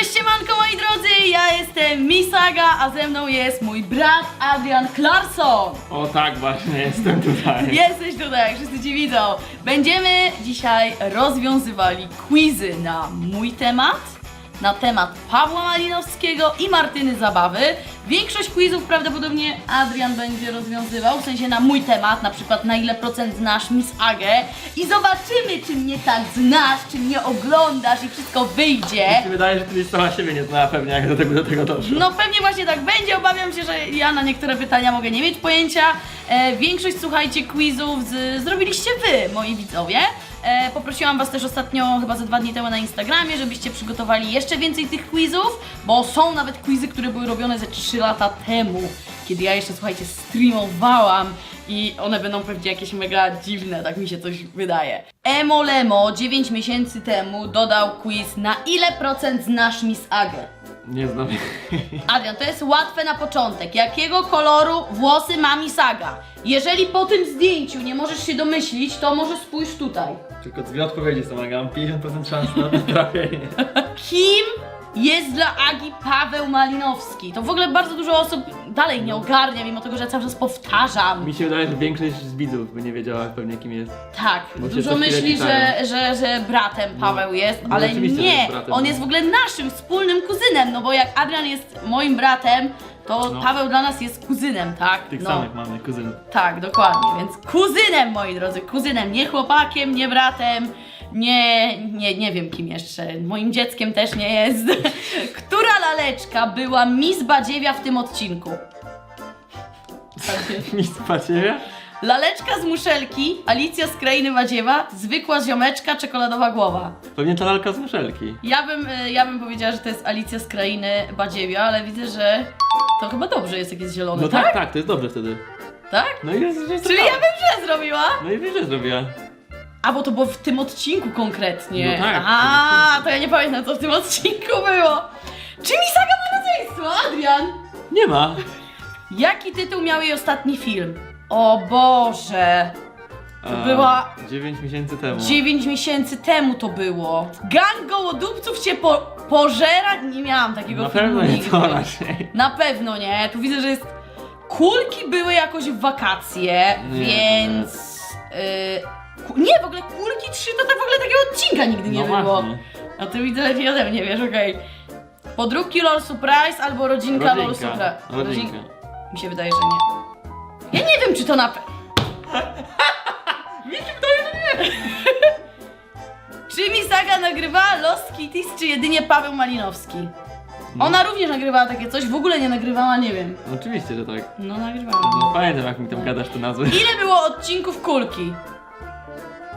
Cześć siemanko moi drodzy, ja jestem Misaga, a ze mną jest mój brat Adrian Clarkson. O tak, właśnie, jestem tutaj. Jesteś tutaj, jak wszyscy ci widzą. Będziemy dzisiaj rozwiązywali quizy na mój temat, na temat Pawła Malinowskiego i Martyny Zabawy. Większość quizów prawdopodobnie Adrian będzie rozwiązywał, w sensie na mój temat, na przykład na ile procent znasz Miss Agę i zobaczymy, czy mnie tak znasz, czy mnie oglądasz i wszystko wyjdzie. Mi się wydaje, że ty sama siebie nie znała pewnie, jak do tego, do tego doszło. No pewnie właśnie tak będzie, obawiam się, że ja na niektóre pytania mogę nie mieć pojęcia. E, większość, słuchajcie, quizów z, zrobiliście wy, moi widzowie. E, poprosiłam was też ostatnio, chyba ze dwa dni temu na Instagramie, żebyście przygotowali jeszcze więcej tych quizów, bo są nawet quizy, które były robione ze 3 lata temu, kiedy ja jeszcze, słuchajcie, streamowałam i one będą pewnie jakieś mega dziwne, tak mi się coś wydaje. Emolemo 9 miesięcy temu dodał quiz na ile procent znasz Miss Agę? Nie znam. Adrian, to jest łatwe na początek. Jakiego koloru włosy ma Misaga? Jeżeli po tym zdjęciu nie możesz się domyślić, to może spójrz tutaj. Tylko dwie odpowiedzi są, ja mam 50% szans na trafienie. Kim jest dla Agi Paweł Malinowski? To w ogóle bardzo dużo osób dalej nie ogarnia, mimo tego, że cały czas powtarzam. Mi się wydaje, że większość z widzów by nie wiedziała pewnie kim jest. Tak, Bo się dużo co chwilę myśli, że, pytają. że, że bratem Paweł jest, no ale oczywiście, że nie, jest bratem, on no. jest w ogóle naszym wspólnym kuzynem, no bo jak Adrian jest moim bratem, to No. Paweł dla nas jest kuzynem, tak? Tych no. samych mamy kuzynów. Tak, dokładnie, więc kuzynem, moi drodzy, kuzynem, nie chłopakiem, nie bratem, nie, nie, nie wiem kim jeszcze, moim dzieckiem też nie jest. Która laleczka była Miss Badziewia w tym odcinku? Mi spacie? Laleczka z muszelki, Alicja z krainy Badziewa, zwykła ziomeczka, czekoladowa głowa. Pewnie to lalka z muszelki. Ja bym, y, ja bym powiedziała, że to jest Alicja z krainy Badziewia, ale widzę, że to chyba dobrze jest, jak jest zielony, No tak? tak, tak, to jest dobrze wtedy. Tak? No i jest, jest Czyli ja bym źle zrobiła? No i wiesz, że zrobiła. A bo to było w tym odcinku konkretnie. No tak, A, to ja nie pamiętam co w tym odcinku było. Czy Misaga ma rodzeństwo, Adrian? Nie ma. Jaki tytuł miał jej ostatni film? O Boże. To A, była 9 miesięcy temu. 9 miesięcy temu to było. Gang gołodupców cię po, pożera? Nie miałam takiego Na filmu pewno nie nigdy. to raczej. Na pewno nie. Tu widzę, że jest. Kulki były jakoś w wakacje, Nie, więc. y, ku- nie, w ogóle kulki 3 to tak w ogóle takiego odcinka nigdy nie no było. właśnie. A ty widzę lepiej ode mnie, wiesz, okej. Podróbki LOL Surprise albo rodzinka, LOL Surprise. Rodzinka. Mi się wydaje, że nie. Ja nie wiem, czy to na. pe- Mi się wydaje, że nie. Czy Misaga nagrywała Lost Kitties, czy jedynie Paweł Malinowski? No. Ona również nagrywała takie coś, w ogóle nie nagrywała, nie wiem. Oczywiście, że tak. No nagrywała. No pamiętam jak mi tam gadasz te nazwy. Ile było odcinków kulki?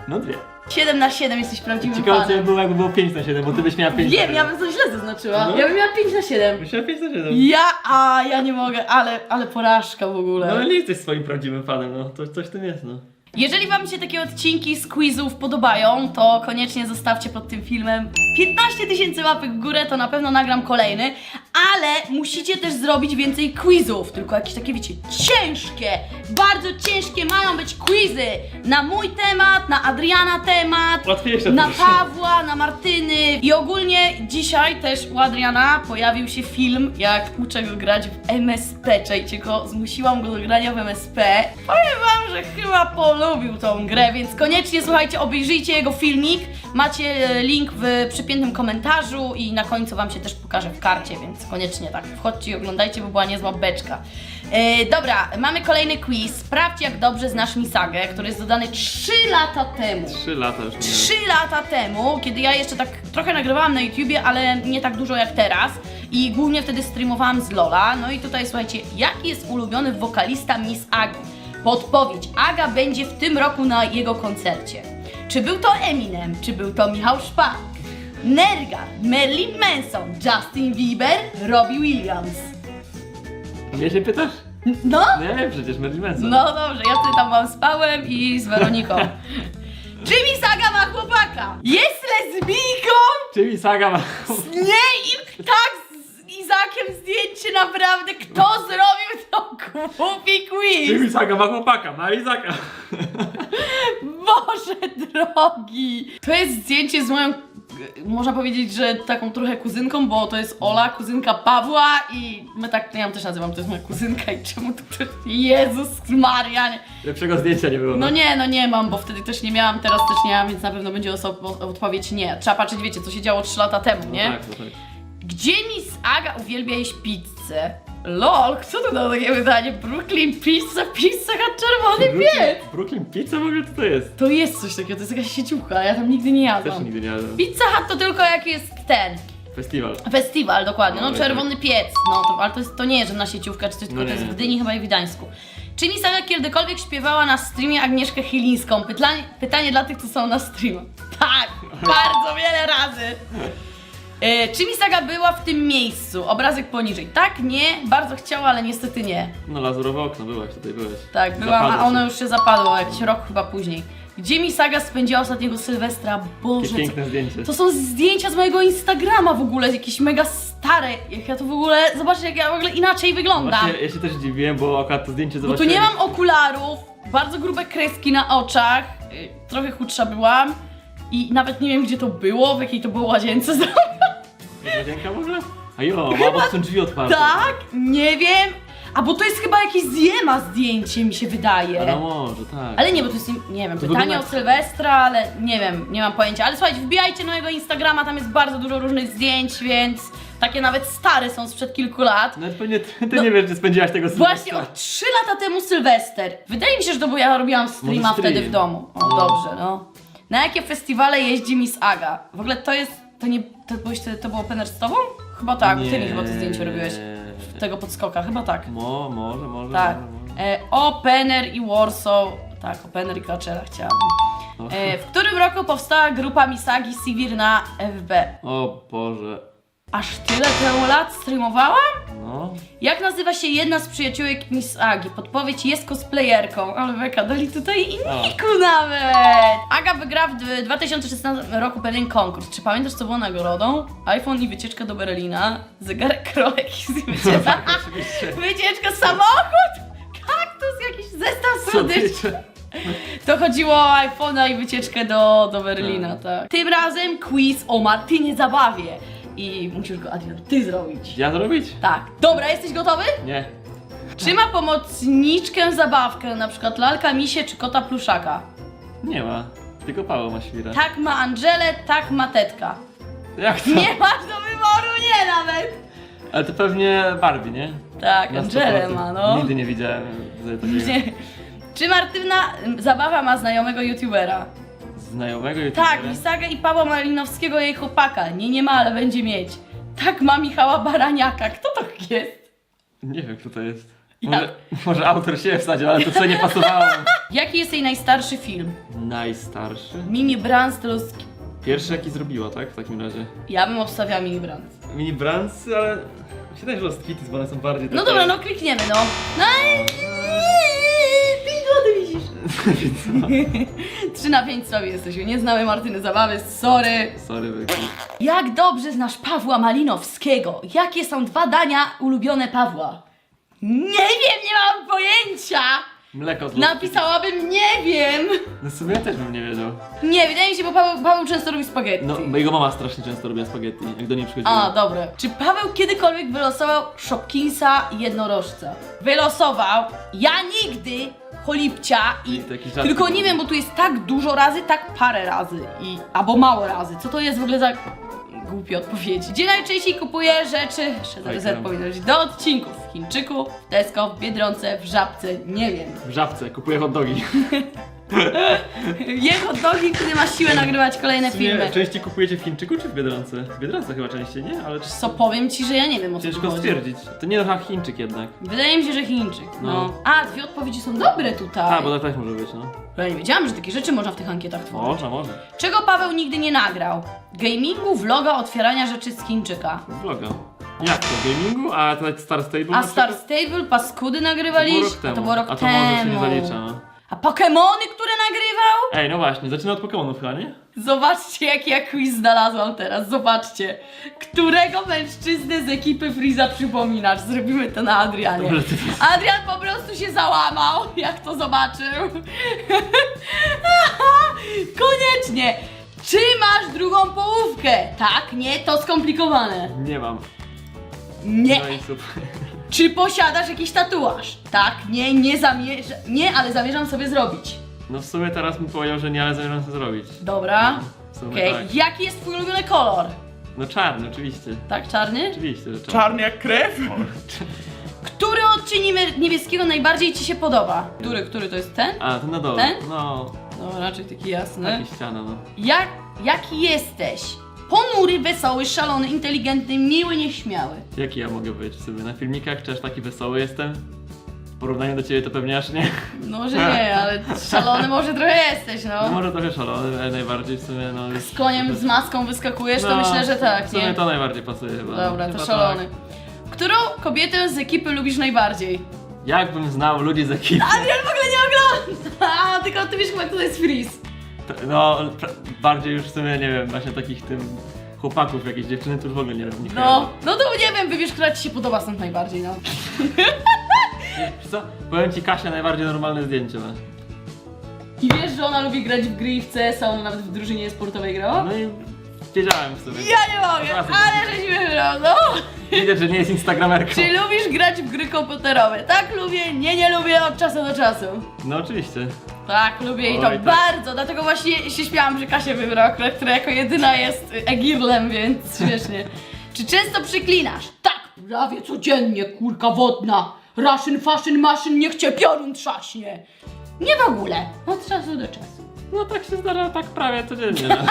No dwie. 7 na 7 jesteś prawdziwym Ciekawe co by fanem. było jakby było 5 na 7, bo ty byś miała 5 Wiem, ja bym coś źle zaznaczyła. No. Ja bym miała 5 na 7. Byś miała 5 na 7. Ja, a ja nie mogę, ale, ale porażka w No ogóle. ale nie jesteś swoim prawdziwym fanem, no to coś w tym jest, no. Jeżeli wam się takie odcinki z quizów podobają, to koniecznie zostawcie pod tym filmem 15 tysięcy łapek w górę, to na pewno nagram kolejny, ale musicie też zrobić więcej quizów, tylko jakieś takie wiecie, ciężkie, bardzo ciężkie mają być quizy na mój temat, na Adriana temat, Łatwiejsze na. Pawła, na Martyny i ogólnie dzisiaj też u Adriana pojawił się film, jak uczę go grać w MSP, czajcie go, zmusiłam go do grania w MSP. Powiem wam, że chyba polubił tą grę, więc koniecznie słuchajcie, obejrzyjcie jego filmik, macie e, link w przypiętym komentarzu i na końcu wam się też pokażę w karcie, więc koniecznie tak, wchodźcie i oglądajcie, bo była niezła beczka. E, dobra, mamy kolejny quiz, sprawdź jak dobrze znasz Misagę, który jest dodany 3 lata temu. 3 lata już minęły. 3 lata temu, kiedy ja jeszcze tak trochę nagrywałam na YouTubie, ale nie tak dużo jak teraz i głównie wtedy streamowałam z Lola. No i tutaj słuchajcie, jaki jest ulubiony wokalista Miss Agi? Podpowiedź, Aga będzie w tym roku na jego koncercie. Czy był to Eminem, czy był to Michał Szpak? Nerga, Marilyn Manson, Justin Bieber, Robbie Williams. Mnie się pytasz? No? Wiem przecież, Marilyn Manson. No dobrze, ja wtedy tam mam spałem i z Weroniką. Czy Misaga ma chłopaka? Jest lesbijką? Czyli saga ma... Nie, i tak z Izakiem zdjęcie naprawdę. Kto zrobił to głupi quiz? Czyli saga ma chłopaka, ma Izaka. Boże drogi. To jest zdjęcie z moją można powiedzieć, że taką trochę kuzynką, bo to jest Ola, kuzynka Pawła i my tak, ja ją też nazywam, to jest moja kuzynka i czemu tu ktoś, Jezus Maria, nie. Lepszego zdjęcia nie było. No nie, no nie mam, bo wtedy też nie miałam, teraz też nie mam, więc na pewno będzie oso- o- odpowiedź nie. Trzeba patrzeć, wiecie, co się działo 3 lata temu, No nie? tak, no tak. Gdzie Miss Aga uwielbia jeść pizzę? Lol, kto to dał takie pytanie? Brooklyn Pizza, Pizza Hut Czerwony Pies! Brooklyn, Brooklyn Pizza w ogóle co to jest? To jest coś takiego, to jest jakaś sieciówka, ja tam nigdy nie Też jadłam. nigdy nie jadłem. Pizza Hut to tylko jak jest ten, Festiwal. festiwal dokładnie, no No, czerwony piec, no to, ale to, jest, to nie jest żadna sieciówka, czy coś, tylko No to jest w nie. Gdyni chyba i w Gdańsku. Czy Aga kiedykolwiek śpiewała na streamie Agnieszkę Chylińską? Pytanie, pytanie dla tych, co są na streamach. Tak, bardzo wiele razy. E, czy Miss Aga była w tym miejscu? Obrazek poniżej. Tak, nie, bardzo chciała, ale niestety nie. No lazurowe okno, byłaś, tutaj byłeś. Tak, byłam, Zapadło a ono się. już się zapadło, jakiś rok chyba później. Gdzie Miss Aga spędziła ostatniego Sylwestra? Boże, Jakie co... piękne zdjęcie. To są zdjęcia z mojego Instagrama w ogóle, jakieś mega stare. Jak ja to w ogóle, zobaczcie jak ja w ogóle inaczej wyglądam. Właśnie, ja się też dziwiłem, bo akurat to zdjęcie Bo tu zobaczyłem. nie mam okularów, bardzo grube kreski na oczach, y, trochę chudsza byłam i nawet nie wiem gdzie to było, w jakiej to było łazience. Jest łazienka może? A jo, ma bo są drzwi otwarte. tak? Nie wiem. A bo to jest chyba jakieś zjema zdjęcie mi się wydaje. No może, tak. Ale nie, bo to jest, nie wiem, To pytanie wygląda- o Sylwestra, ale nie wiem, nie mam pojęcia. Ale słuchajcie, wbijajcie na mojego Instagrama, tam jest bardzo dużo różnych zdjęć, więc takie nawet stare są sprzed kilku lat. Nawet pewnie ty, ty No. nie wiesz, że spędziłaś tego Właśnie Sylwestra. o 3 lata temu Sylwester. Wydaje mi się, że to bo ja robiłam streama Może stream. wtedy w domu. O, No. dobrze, no. Na jakie festiwale jeździ Miss Aga? W ogóle to jest, to nie, to, byłeś, to, to było Penner z tobą? Chyba tak, ty mi chyba to zdjęcie robiłeś. Tego podskoka, chyba tak. Mo, może, może, Tak. może, może. E, Opener i Warsaw. Tak, Opener i Coachella chciałabym. E, w którym roku powstała grupa Misagi Sivir na FB? O Boże. Aż tyle temu lat streamowałam? No. Jak nazywa się jedna z przyjaciółek Miss Agi? Podpowiedź jest cosplayerką, ale Beka dali tutaj i O. Niku nawet! Aga wygra w d- 2016 roku pewien konkurs. Czy pamiętasz co było nagrodą? iPhone i wycieczka do Berlina, zegarek Rolex i wycieczka, Oczywiście. wycieczka samochód, kaktus, jakiś zestaw słodyczy. To chodziło o iPhone'a i wycieczkę do, do Berlina, tak. Tym razem quiz o Martynie Zabawie. I musisz go, Adrian, ty zrobić. Ja zrobić? Tak. Dobra, jesteś gotowy? Nie. Czy ma pomocniczkę zabawkę, na przykład lalka, misie czy kota pluszaka? Nie ma. Tylko Paweł ma świrę. Tak ma Angelę, tak ma tetka. Jak to? Nie masz do wyboru, nie nawet! Ale to pewnie Barbie, nie? Tak, Na Angelę 100%. ma, no. Nigdy nie widziałem takiego Nie. Czy Martyna Zabawa ma znajomego youtubera? Znajomego youtubera. Tak, Misagę i Pawła Malinowskiego, jej chłopaka. Nie, nie ma, ale będzie mieć. Tak ma Michała Baraniaka. Kto to jest? Nie wiem, kto to jest. Ja- Może, może autor się wsadził, ale to co nie pasowało. Jaki jest jej najstarszy film? Najstarszy? Mini Brand styluski. Pierwszy jaki zrobiła, tak? W takim razie. Ja bym obstawiała Mini Brand. Mini Brands, ale... Mi się też Lost Kitties, bo one są bardziej No takie... dobra, no klikniemy, no. No i... Pięć złotych wisisz. Trzy na pięć sobie jesteśmy. Nie znamy Martyny Zabawy, sorry. Sorry, Wyki. Jak dobrze znasz Pawła Malinowskiego? Jakie są dwa dania ulubione Pawła? Nie wiem, nie mam pojęcia! Mleko z Napisałabym nie wiem! No w sumie ja też bym nie wiedział. Nie, wydaje mi się, bo Paweł, Paweł często robi spaghetti. No, bo jego mama strasznie często robiła spaghetti, jak do niej przychodziła. A, dobre. Czy Paweł kiedykolwiek wylosował Shopkinsa jednorożca? Wylosował. Ja nigdy, cholipcia i... I żart Tylko był. nie wiem, bo tu jest tak dużo razy, tak parę razy i... Albo mało razy. Co to jest w ogóle za... Głupie odpowiedzi. Gdzie najczęściej kupuję rzeczy, jeszcze zaraz do odcinków. W Chińczyku, w Tesco, w Biedronce, w Żabce, nie wiem. W żabce, kupuję hot dogi. Je hot dogi, kiedy masz siłę nagrywać kolejne W sumie filmy. częściej kupujecie w Chińczyku czy w Biedronce? W Biedronce chyba częściej, nie? Ale. Co powiem ci, że ja nie wiem o co tu Ciężko chodzi. stwierdzić. To nie no, Chińczyk jednak. Wydaje mi się, że Chińczyk. No. No. A, dwie odpowiedzi są dobre tutaj. A, bo tak też może być, no. Ja nie wiedziałam, że takie rzeczy można w tych ankietach tworzyć. Można, można. Czego Paweł nigdy nie nagrał? Gamingu, vloga, otwierania rzeczy z Chińczyka. Vloga. Jak to? Gamingu? A to Star Stable? A Star? Stable, paskudy To było nagrywaliście? rok temu. A to może się nie zalicza, no. A Pokemony, które nagrywał? Ej, no właśnie, zaczyna od Pokémonów chyba, nie? Zobaczcie, jaki ja quiz znalazłam teraz. Zobaczcie. Którego mężczyznę z ekipy Freeza przypominasz? Zrobimy to na Adrianie. Dobra, ty- Adrian po prostu się załamał, jak to zobaczył. Koniecznie. Czy masz drugą połówkę? Tak, nie, to skomplikowane. Nie mam. Nie. No i super. Czy posiadasz jakiś tatuaż? Tak, nie, nie zamierzam, nie, ale zamierzam sobie zrobić. No w sumie teraz mi powiedział, że nie, ale zamierzam to zrobić. Dobra. W sumie Okej, tak. jaki jest twój ulubiony kolor? No czarny, oczywiście. Tak, czarny? Oczywiście, że czarny. Czarny jak krew? Który odcień niebie- niebieskiego najbardziej ci się podoba? Który, który to jest ten? A, to na dole. Ten? No, No, raczej taki jasny. taki ściana, no. Jak, jaki jesteś? Ponury, wesoły, szalony, inteligentny, miły, nieśmiały. Jaki ja mogę być sobie? Na filmikach czy aż taki wesoły jestem? W porównaniu do ciebie to pewnie aż nie. No, że nie, ale szalony może trochę jesteś, No no. może trochę szalony, ale najbardziej w sumie no... Z koniem, z maską wyskakujesz, to No, myślę, że tak, W sumie nie? to najbardziej pasuje chyba. Dobra, Chyba to tak. szalony. Którą kobietę z ekipy lubisz najbardziej? Jakbym znał ludzi z ekipy. Adrian w ogóle nie ogląda! Tylko ty wiesz chyba, to jest Freeze. No, bardziej już w sumie nie wiem, właśnie takich tym chłopaków, jakieś dziewczyny, to już w ogóle nie wiem. Nie No, no to nie wiem, wybierz, która ci się podoba stąd najbardziej, no. Wiesz co? Powiem ci Kasia najbardziej normalne zdjęcie ma. I wiesz, że ona lubi grać w gry i w CS, a ona nawet w drużynie sportowej grała? No i wiedziałem w sobie. Ja nie mogę, ale żeś wybrał, no! Widać, że nie jest instagramerką. Czy lubisz grać w gry komputerowe? Tak lubię, nie, nie lubię od czasu do czasu. No oczywiście. Tak, lubię i to Oj, tak. bardzo, dlatego właśnie się śmiałam, że Kasia wybrała, akurat, która jako jedyna jest Egirlem, więc śmiesznie. Czy często przyklinasz? Tak, prawie codziennie, kurka wodna. Russian fashion maszyn, niech cię piorun trzaśnie. Nie w ogóle, od czasu do czasu. No tak się zdarza tak prawie codziennie. No.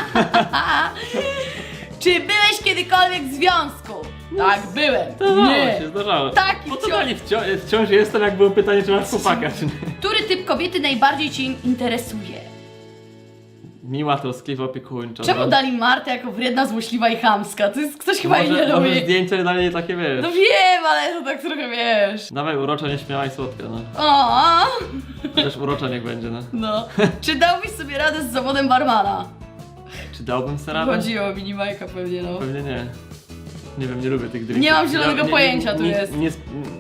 Czy byłeś kiedykolwiek w związku? Tak, byłem. Zdarzało Nie. się, zdarzało. Taki co wciąż- dalej wciąż, wciąż jestem, jak było pytanie, czy masz chłopaka, czy nie. Który typ kobiety najbardziej cię interesuje? Miła, troskliwa, opiekuńcza. Czemu no. dali Martę jako wredna, złośliwa i chamska? To jest ktoś chyba jej może, nie może lubi. zdjęcia dalej takie, wiesz. No wiem, ale to tak trochę wiesz. Dawaj urocza, nieśmiała i słodka, no. O, Też urocza niech będzie, no. no. Czy dałbyś sobie radę z zawodem barmana? Czy dałbym sobie radę? Chodziło o minimajka pewnie, no. Pewnie nie. Nie wiem, nie lubię tych drinków. Nie mam zielonego pojęcia, tu nie, jest. Nie,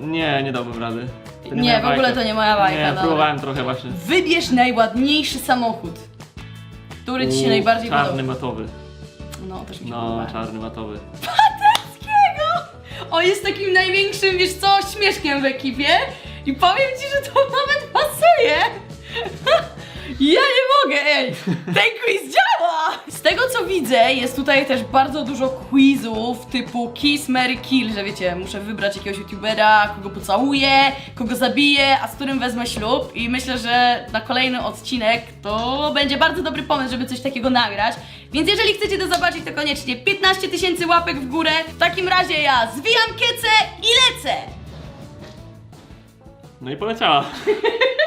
nie, nie dałbym rady. To Nie, moja w ogóle bajka. to nie moja bajka, Nie, dobra. próbowałem trochę właśnie. Wybierz najładniejszy samochód. Który ci się najbardziej Czarny podoba? matowy. No, też mi się No, podoba. czarny matowy. Pateckiego! On jest takim największym, wiesz co, śmieszkiem w ekipie i powiem ci, że to nawet pasuje! Ja nie mogę, ej! Ten quiz działa! Z tego co widzę, jest tutaj też bardzo dużo quizów typu Kiss, Mary, Kill, że wiecie, muszę wybrać jakiegoś youtubera, kogo pocałuję, kogo zabiję, a z którym wezmę ślub i myślę, że na kolejny odcinek to będzie bardzo dobry pomysł, żeby coś takiego nagrać. Więc jeżeli chcecie to zobaczyć, to koniecznie 15 tysięcy łapek w górę. W takim razie ja zwijam kiecę i lecę! No i poleciała.